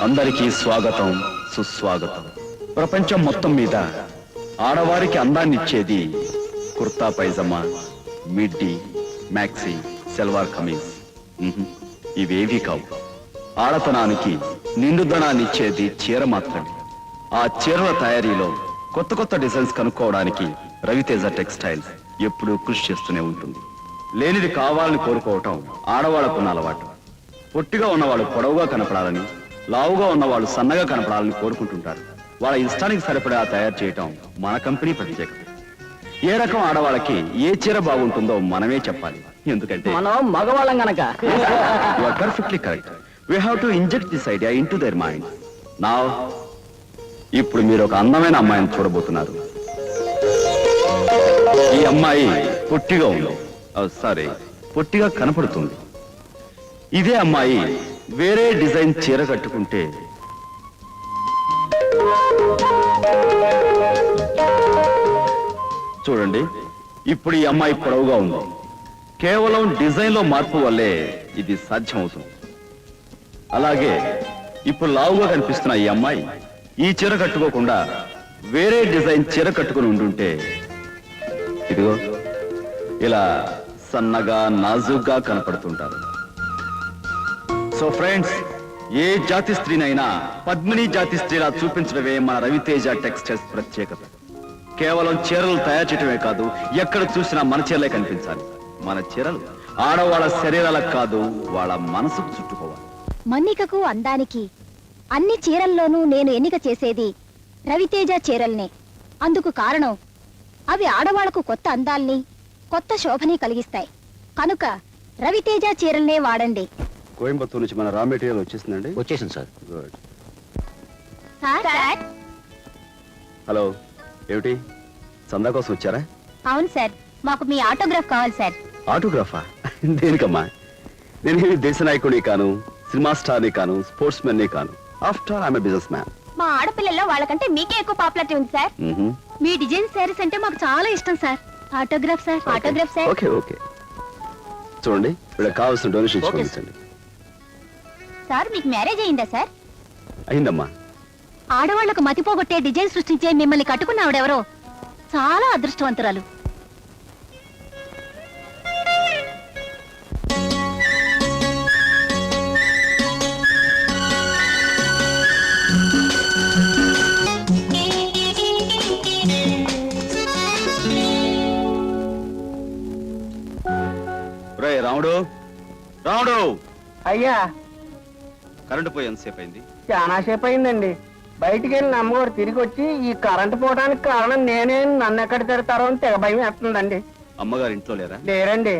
అందరికీ స్వాగతం సుస్వాగతం. ప్రపంచం మొత్తం మీద ఆడవారికి అందాన్నిచ్చేది కుర్తా పైజమా మిడ్డీ మ్యాక్సీ సెల్వార్ కమీజ్. ఇవేవి కావు. ఆడతనానికి నిండుదనాన్నిచ్చేది చీర మాత్రమే. ఆ చీరల తయారీలో కొత్త కొత్త డిజైన్స్ కనుక్కోవడానికి రవితేజ టెక్స్టైల్స్ ఎప్పుడూ కృషి చేస్తూనే ఉంటుంది. లేనిది కావాలని కోరుకోవటం ఆడవాళ్ళకున్న అలవాటు. పొట్టిగా ఉన్నవాళ్ళు పొడవుగా కనపడాలని లావుగా ఉన్నవాళ్ళు సన్నగా కనపడాలని కోరుకుంటుంటారు. వాళ్ళ ఇష్టానికి సరిపడా తయారు చేయటం మన కంపెనీ ప్రత్యేకత. ఏ రకం ఆడవాళ్ళకి ఏ చీర బాగుంటుందో మనమే చెప్పాలి. ఎందుకంటే మనం మగవాళ్ళం గనక. Perfectly correct we have to inject this idea into their mind నా ఇప్పుడు మీరు ఒక అందమైన అమ్మాయిని చూడబోతున్నారు. ఈ అమ్మాయి పొట్టిగా ఉంది. సారీ పొట్టిగా కనపడుతుంది. ఇదే అమ్మాయి వేరే డిజైన్ చీర కట్టుకుంటే చూడండి ఇప్పుడు ఈ అమ్మాయి పొడవుగా ఉంది. కేవలం డిజైన్లో మార్పు వల్లే ఇది సాధ్యం అవుతుంది అలాగే ఇప్పుడు లావుగా కనిపిస్తున్న ఈ అమ్మాయి ఈ చీర కట్టుకోకుండా వేరే డిజైన్ చీర కట్టుకుని ఉండుంటే ఇదిగో ఇలా సన్నగా నాజుగ్గా కనపడుతుంటారు. సో ఫ్రెండ్స్ ఏ జాతి స్త్రీనైనా పద్మిని జాతి స్త్రీలా చూపించడమే మన రవితేజ టెక్స్టైల్స్ ప్రత్యేకత. కేవలం చీరలు తయారు చేయటమే కాదు ఎక్కడ చూసినా మన చీరలే కనిపించాలి. మన చీరలు ఆడవాళ్ళ శరీరాలకు కాదు వాళ్ళ మనసుకు చుట్టుకోవాలి. మన్నికకు అందానికి అన్ని చీరల్లోనూ నేను ఎన్నిక చేసేది రవితేజ చీరల్నే. అందుకు కారణం అవి ఆడవాళ్ళకు కొత్త అందాల్ని కొత్త శోభని కలిగిస్తాయి. కనుక రవితేజ చీరల్నే వాడండి. కోయంబత్తూరు నుంచి మన రా మెటీరియల్ వచ్చేసిందండి. వచ్చేసింది సార్. గుడ్ సార్ హలో ఏమిటి? చందా కోసం వచ్చారా? అవును సార్. మాకు మీ ఆటోగ్రాఫ్ కావాలి సార్. ఆటోగ్రాఫా దేనికమ్మా? నేను దేశ నాయకుడి కాను సినిమా స్టార్ని కాను స్పోర్ట్స్ మెన్ని కాను after all I'm business man మా ఆడపిల్లల్లో వాళ్ళకంటే మీకే ఎక్కువ పాపులారిటీ ఉంది సార్. మీ డిజైన్ శారీస్ అంటే మాకు చాలా ఇష్టం sir. Autograph sir. Autograph sir. Okay okay చూడండి వీళ్ళకి కావాల్సిన డొనేషన్ పంపించండి సార్ మీకు మ్యారేజ్ అయిందా సార్? అయిందమ్మా. ఆడవాళ్ళకు మతిపోగొట్టే డిజైన్ సృష్టించే మిమ్మల్ని కట్టుకున్న ఆవిడెవరో చాలా అదృష్టవంతురాలు. రే రాముడు. రాముడు. అయ్యా. కరెంటు పోయి ఎంతసేపు అయింది? చాలా సేపు అయిందండి. బయటికి వెళ్ళిన అమ్మగారు తిరిగి వచ్చి ఈ కరెంటు పోవడానికి కారణం నేనే నన్ను ఎక్కడ తిడతారో అని తెగ భయం వేస్తుందండి. అమ్మగారు ఇంట్లో లేరా? లేరండి.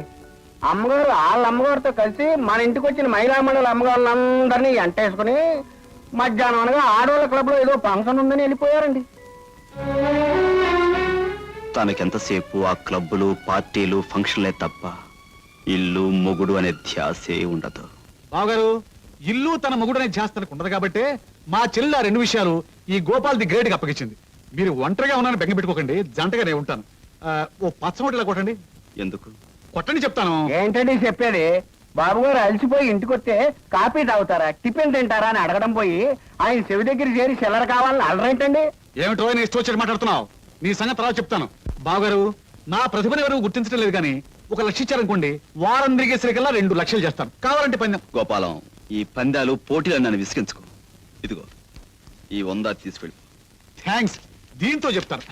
అమ్మగారు వాళ్ళ అమ్మగారితో కలిసి మన ఇంటికి వచ్చిన మహిళా మండలి అమ్మగారులందరినీ ఎంటేసుకుని మధ్యాహ్నం అనగా ఆడవాళ్ళ క్లబ్లో ఏదో ఫంక్షన్ ఉందని వెళ్ళిపోయారండి. తనకెంతసేపు ఆ క్లబ్బులు పార్టీలు ఫంక్షన్లే తప్ప ఇల్లు మొగుడు అనే ధ్యాసే ఉండదు. బావగారు ఇల్లు తన మొగుడనే చేస్తానికి ఉండదు కాబట్టి మా చెల్లి ఆ రెండు విషయాలు ఈ గోపాల్ ది గ్రేట్ అప్పగించింది. మీరు ఒంటరిగా ఉన్నాను బెంగ పెట్టుకోకండి జంటగా నేను ఉంటాను. ఆ, ఓ పచ్చమొట్టిలా కొట్టండి. ఎందుకు? కొట్టండి చెప్తాను. ఏంటండి చెప్పేది? బాబు గారు అలసిపోయి ఇంటికి వస్తే కాఫీ తాగుతారా టిఫిన్ తింటారా అని అడగడం పోయి ఆయన చెవి దగ్గర చేరి చిల్లర కావాలని అడరేంటండి ఏమిటో నీ ఇష్టం వచ్చి మాట్లాడుతున్నావు. నీ సంగతి తర్వాత చెప్తాను. బావగారు నా ప్రతిభను ఎవరు గుర్తించడం లేదు కానీ ఒక లక్ష ఇచ్చారనుకోండి వారం తిరిగేసరికల్లా రెండు లక్షలు చేస్తాను. కావాలంటే పందెం. గోపాలం ఈ పందాలు పోటీలు నన్ను విసిగించుకో. ఇదిగో ఈ వంద తీసుకెళ్ళి. థ్యాంక్స్. దీంతో చెప్తాను.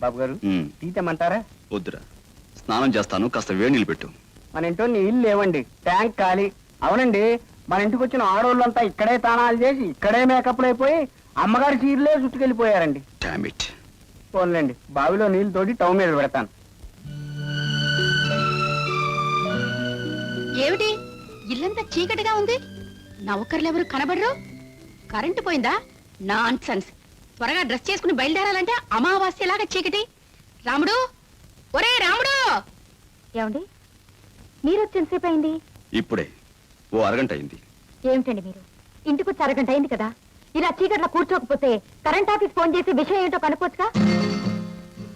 బాబు గారు తీతమంటారా వద్దురా. స్నానం చేస్తాను కాస్త వేడి నీళ్ళు పెట్టు. మన ఇంట్లో నీళ్ళు లేవండి. ట్యాంక్ ఖాళీ. అవునండి మన ఇంటికి వచ్చిన ఆడోళ్ళంతా ఇక్కడే తానాలు చేసి ఇక్కడే మేకప్లు అయిపోయి అమ్మగారి చీరలే చుట్టుకెళ్ళిపోయారండి. ఇట్ పోన్లేండి బావిలో నీళ్ళు తోడి టౌన్ మీద పెడతాను. ఏమిటి? ఇల్లంతా చీకటిగా ఉంది. నౌకర్లెవరు కనబడరు? కరెంటు పోయిందా? నాన్ త్వరగా డ్రెస్ చేసుకుని బయలుదేరాలంటే అమావాస్యలాగా చీకటి. రాముడు? ఒరే రాముడు! ఏమండి? మీరు వచ్చి ఎంతసేపు అయింది? ఇప్పుడే. ఓ అరగంట అయింది. ఏమిటండి మీరు? ఇంటికి వచ్చి అరగంట అయింది కదా? ఇలా చీకట్లో కూర్చోకపోతే కరెంట్ ఆఫీస్ ఫోన్ చేసి విషయం ఏంటో కనుక్కోవచ్చుగా?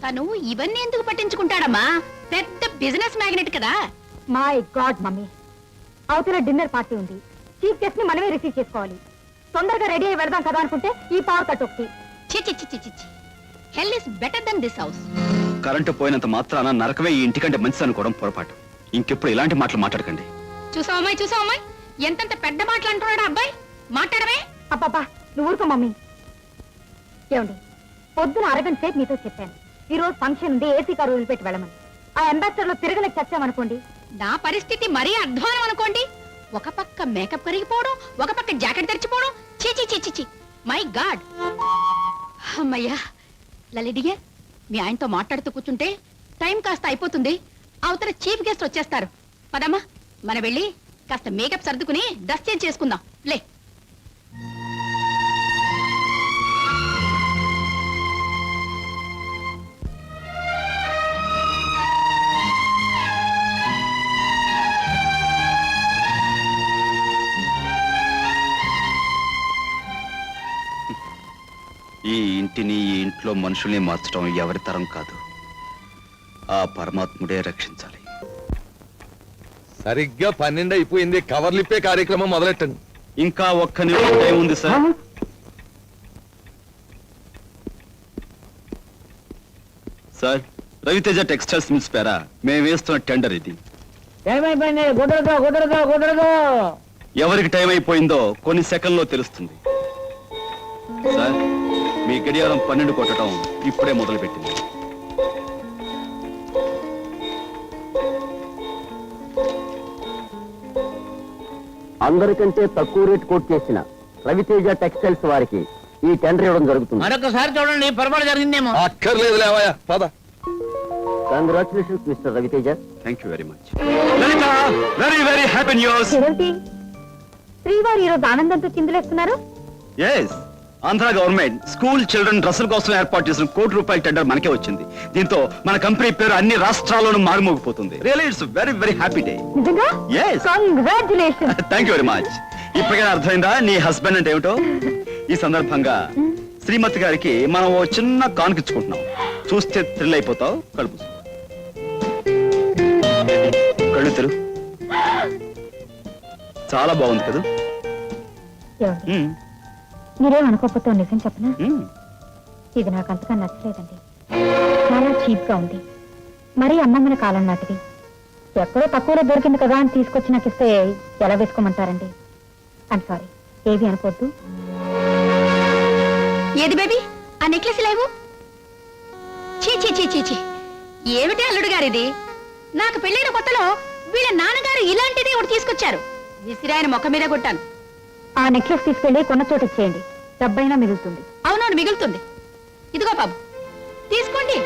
తను ఇవన్నీ ఎందుకు పట్టించుకుంటాడమ్మా? పెద్ద బిజినెస్ మ్యాగ్నెట్ కదా? My god mummy. అవతల డిన్నర్ పార్టీ ఉంది. చీఫ్ గెస్ట్ని మనమే రిసీవ్ చేసుకోవాలి. తొందరగా రెడీ అయి వెళ్దాం కదా అనుకుంటే ఈ పవర్ కట్ ఒకటి. చి చి చి చి చి hell is better than this house current పోయినంత మాత్రాన నరకమే ఈ ఇంటికంటే మంచిది అనుకోవడం పొరపాటు. ఇంకెప్పుడు ఇలాంటి మాటలు మాట్లాడకండి. చూసావు అమ్మాయి? చూసావు అమ్మాయి? ఎంతెంత పెద్ద మాటలు అంటున్నాడు అబ్బాయి? మాట్లాడవే. అబ్బాబా నువ్వు ఊరుకో మమ్మీ. ఏమండి పొద్దున అరగంట సేపు మీతో చెప్పాను. ఈ రోజు ఫంక్షన్ ఉంది ఏసీ కారు వదిలిపెట్టి వెళ్ళమని. ఆ అంబాసిడర్లో తిరగలేక చచ్చామనుకోండి నా పరిస్థితి మరీ అధ్వానం అనుకోండి. ఒక పక్క మేకప్ కరిగిపోవడం ఒక పక్క జాకెట్ తెరిచిపోవడం. చీ చీ మై గాడ్. అమ్మయ్యా లలిడిగే మీ ఆయనతో మాట్లాడుతూ కూర్చుంటే టైం కాస్త అయిపోతుంది. అవతల చీఫ్ గెస్ట్ వచ్చేస్తారు. పదమ్మా మన వెళ్ళి కాస్త మేకప్ సర్దుకుని దస్యం చేసుకుందాం. లే. ఇంటిని ఈ ఇంట్లో మనుషుల్ని మార్చడం ఎవరి తరం కాదు. ఆ పరమాత్ముడే రక్షించాలి. సరిగ్గా పన్నెండు అయిపోయింది. కవర్లిప్పే కార్యక్రమం మొదలెట్టండి. ఇంకా ఒక్క నిమిషం టైం ఉంది sir. Sir Raviteja textiles mills పేరా? మేము వేస్తున్న టెండర్ ఇది. ఏమైపోయింది? కుదరదు కుదరదు కుదరదు ఎవరికి టైం అయిపోయిందో కొన్ని సెకండ్లో తెలుస్తుంది. సార్ మీ గడియారం పన్నెండు కొట్టడం ఇప్పుడే మొదలుపెట్టింది. అందరికంటే తక్కువ రేట్ కోట్ చేసిన రవితేజ టెక్స్టైల్స్ వారికి ఈ టెండర్ ఇవ్వడం జరుగుతుంది. మరొకసారి చూడండి పొరపాటు జరిగిందేమో. అక్కర్లేదు లేవయ్యా పద. Congratulations mister Raviteja. Thank you very much Lalitha very very happy news శ్రీవారు ఈ రోజు ఆనందంతో చిందులేస్తున్నారు? S Andhra government school children డ్రెస్సుల కోసం ఏర్పాటు చేసిన కోటి రూపాయల టెండర్ మనకే వచ్చింది. దీంతో మన కంపెనీ పేరు అన్ని రాష్ట్రాల్లోనూ మారుమోగిపోతుంది. It's very very happy day thank you very much ఇప్పటికైనా అర్థమైందా? నీ హస్బెండ్ అంటే ఏమిటో? ఈ సందర్భంగా శ్రీమతి గారికి మనం ఓ చిన్న కానుకిచ్చుకుంటున్నాం. చూస్తే థ్రిల్ అయిపోతావు కడుపు కళ్ళు తెరు. చాలా బాగుంది కదా? మీరేం అనుకోకపోతే నిజం చెప్పనా. ఇది నాకు అంతగా నచ్చలేదండి. చాలా చీప్గా ఉంది. మరీ అమ్మమ్మన కాలం నాటిది. ఎక్కడో తక్కువలో దొరికింది కదా అని తీసుకొచ్చి నాకు ఇస్తే ఎలా వేసుకోమంటారండి? ఐమ్ సారీ ఏవి అనుకోవద్దు? ఏది బేబీ? ఆ నెక్లెస్ లేవు చీ చీ చీ చీ చీ ఏమిటి అల్లుడు గారిది? నాకు పెళ్ళైన కొత్తలో వీళ్ళ నాన్నగారు ఇలాంటిదే ఒకటి తీసుకొచ్చారు. విసిరాయన ముఖం మీద కొట్టాను. ఆ నెక్లెస్ తీసుకెళ్ళి కొన్న చోట ఇచ్చేయండి. డబ్బైనా మిగులుతుంది. అవునవును మిగులుతుంది. ఇదిగో బాబు. తీసుకోండి.